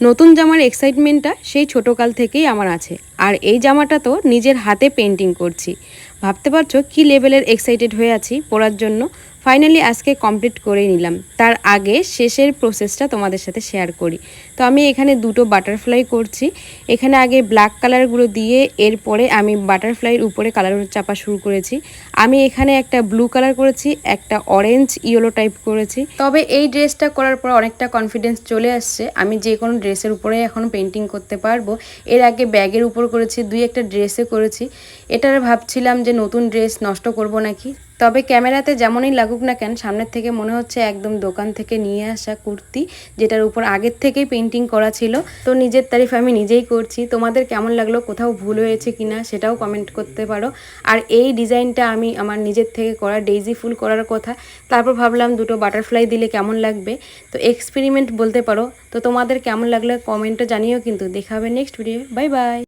নতুন জামার এক্সাইটমেন্টটা সেই ছোটোকাল থেকেই আমার আছে। আর এই জামাটা তো নিজের হাতে পেন্টিং করছি। ভাবতে পারছ কি লেভেলের এক্সাইটেড হয়ে আছি পরার জন্য? ফাইনালি আজকে কমপ্লিট করে নিলাম। তার আগে শেষের প্রসেসটা তোমাদের সাথে শেয়ার করি। তো আমি এখানে দুটো বাটারফ্লাই করছি। এখানে আগে ব্ল্যাক কালারগুলো দিয়ে এরপরে আমি বাটারফ্লাইয়ের উপরে কালার চাপা শুরু করেছি। আমি এখানে একটা ব্লু কালার করেছি, একটা অরেঞ্জ ইয়েলো টাইপ করেছি। তবে এই ড্রেসটা করার পর অনেকটা কনফিডেন্স চলে আসছে। আমি যে কোনো ড্রেসের উপরে এখন পেন্টিং করতে পারব। এর আগে ব্যাগের উপর করেছি, দুই একটা ড্রেসে করেছি। এটার ভাবছিলাম যে নতুন ড্রেস নষ্ট করব নাকি? তবে ক্যামেরাতে যেমনই লাগুক না কেন, সামনের থেকে মনে হচ্ছে একদম দোকান থেকে নিয়ে আসা কুর্তি, যেটার উপর আগের থেকেই পেন্টিং করা ছিল। তো নিজের তারিফ আমি নিজেই করছি। তোমাদের কেমন লাগল, কোথাও ভুল হয়েছে কিনা, সেটাও কমেন্ট করতে পারো। আর এই ডিজাইনটা আমি আমার নিজের থেকে করা ডেইজি ফুল করার কথা। তারপর ভাবলাম দুটো বাটারফ্লাই দিলে কেমন লাগবে? তো এক্সপেরিমেন্ট বলতে পারো। তো তোমাদের কেমন লাগল কমেন্টে জানিও কিন্তু। দেখাবে নেক্সট ভিডিও বাই বাই